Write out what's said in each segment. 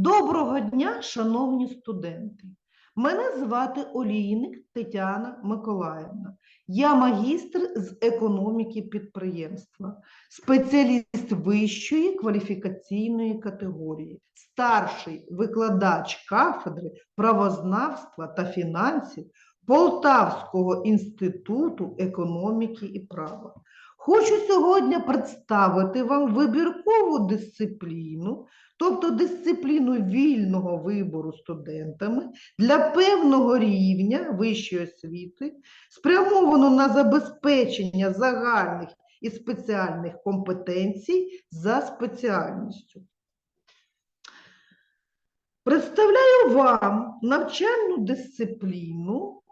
Доброго дня, шановні студенти! Мене звати Олійник Тетяна Миколаївна. Я магістр з економіки підприємства, спеціаліст вищої кваліфікаційної категорії, старший викладач кафедри правознавства та фінансів Полтавського інституту економіки і права. Хочу сьогодні представити вам вибіркову дисципліну, тобто дисципліну вільного вибору студентами для певного рівня вищої освіти, спрямовану на забезпечення загальних і спеціальних компетенцій за спеціальністю. Представляю вам навчальну дисципліну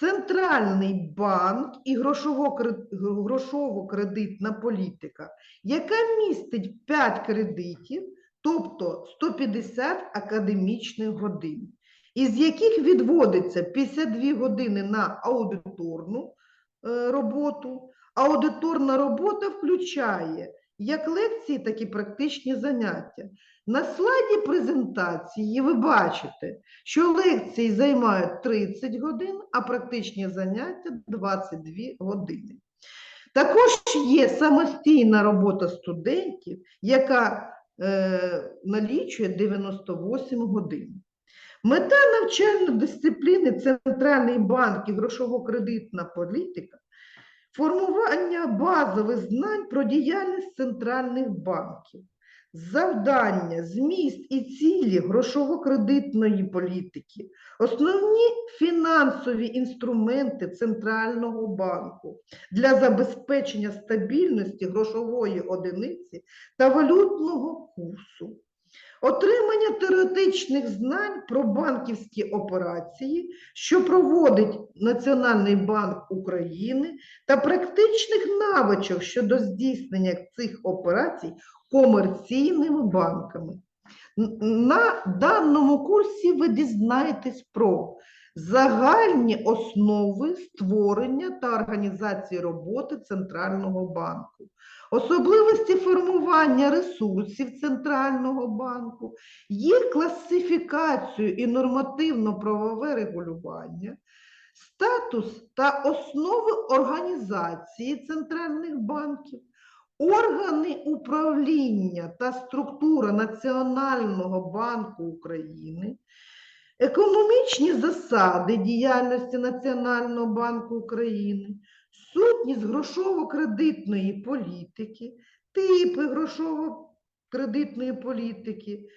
Центральний банк і грошово- грошово-кредитна політика, яка містить 5 кредитів, тобто 150 академічних годин, із яких відводиться 52 години на аудиторну е, роботу. Аудиторна робота включає як лекції, так і практичні заняття. На слайді презентації ви бачите, що лекції займають 30 годин, а практичні заняття 22 години. Також є самостійна робота студентів, яка е, налічує 98 годин. Мета навчальної дисципліни Центральний банк і грошово-кредитна політика формування базових знань про діяльність центральних банків завдання, зміст і цілі грошово-кредитної політики, основні фінансові інструменти Центрального банку для забезпечення стабільності грошової одиниці та валютного курсу. Отримання теоретичних знань про банківські операції, що проводить Національний банк України, та практичних навичок щодо здійснення цих операцій комерційними банками. На даному курсі ви дізнаєтесь про загальні основи створення та організації роботи Центрального банку, особливості формування ресурсів Центрального банку, їх класифікацію і нормативно-правове регулювання, статус та основи організації центральних банків, Органи управління та структура Національного банку України, економічні засади діяльності Національного банку України, сутність грошово-кредитної політики, типи грошово-кредитної політики,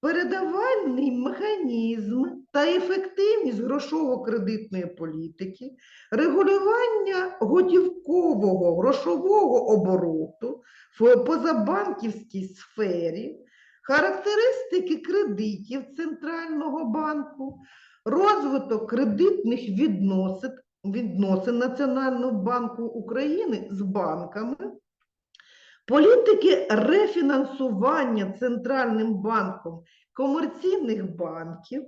передавальний механізм та ефективність грошово-кредитної політики, регулювання готівкового грошового обороту в позабанківській сфері, характеристики кредитів Центрального банку, розвиток кредитних відносин, відносин Національного банку України з банками, політики рефінансування Центральним банком комерційних банків,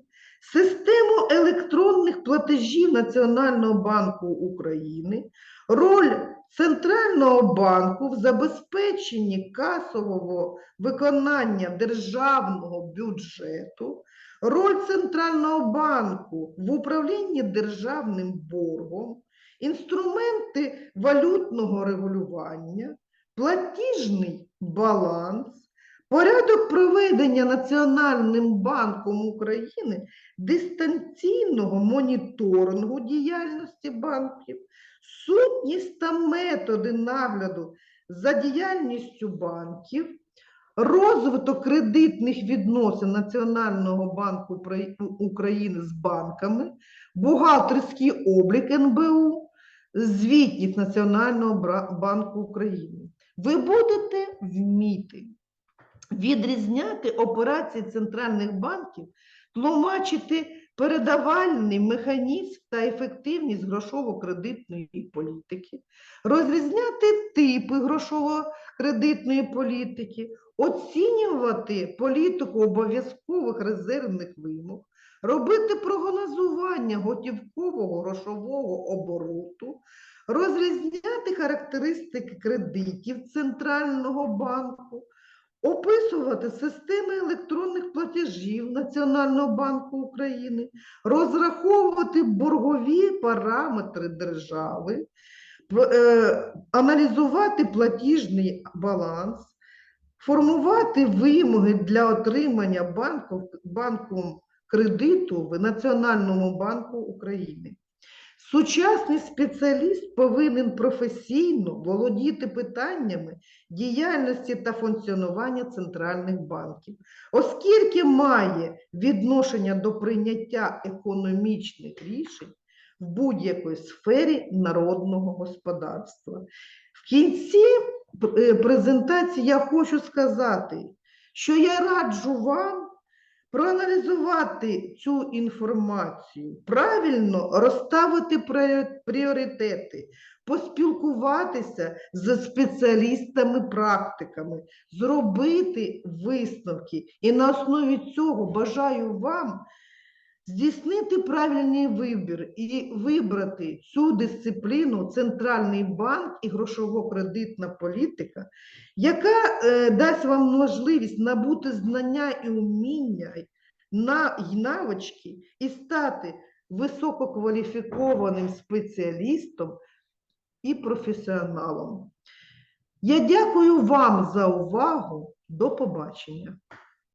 систему електронних платежів Національного банку України, роль Центрального банку в забезпеченні касового виконання державного бюджету, роль Центрального банку в управлінні державним боргом, інструменти валютного регулювання, платіжний баланс, порядок проведення Національним банком України дистанційного моніторингу діяльності банків, сутність та методи нагляду за діяльністю банків, розвиток кредитних відносин Національного банку України з банками, бухгалтерський облік НБУ, звітність Національного банку України. Ви будете вміти відрізняти операції центральних банків, тлумачити передавальний механізм та ефективність грошово-кредитної політики, розрізняти типи грошово-кредитної політики, оцінювати політику обов'язкових резервних вимог, робити прогнозування готівкового грошового обороту, розрізняти характеристики кредитів Центрального банку, описувати системи електронних платежів Національного банку України, розраховувати боргові параметри держави, е, аналізувати платіжний баланс, формувати вимоги для отримання банку, банком кредиту в Національному банку України. Сучасний спеціаліст повинен професійно володіти питаннями діяльності та функціонування центральних банків, оскільки має відношення до прийняття економічних рішень в будь-якій сфері народного господарства. В кінці е, презентації я хочу сказати, що я раджу вам проаналізувати цю інформацію, правильно розставити пріоритети, поспілкуватися з спеціалістами-практиками, зробити висновки. І на основі цього бажаю вам здійснити правильний вибір і вибрати цю дисципліну Центральний банк і грошово-кредитна політика, яка е, дасть вам можливість набути знання і уміння, на, й навички і стати висококваліфікованим спеціалістом і професіоналом. Я дякую вам за увагу. До побачення.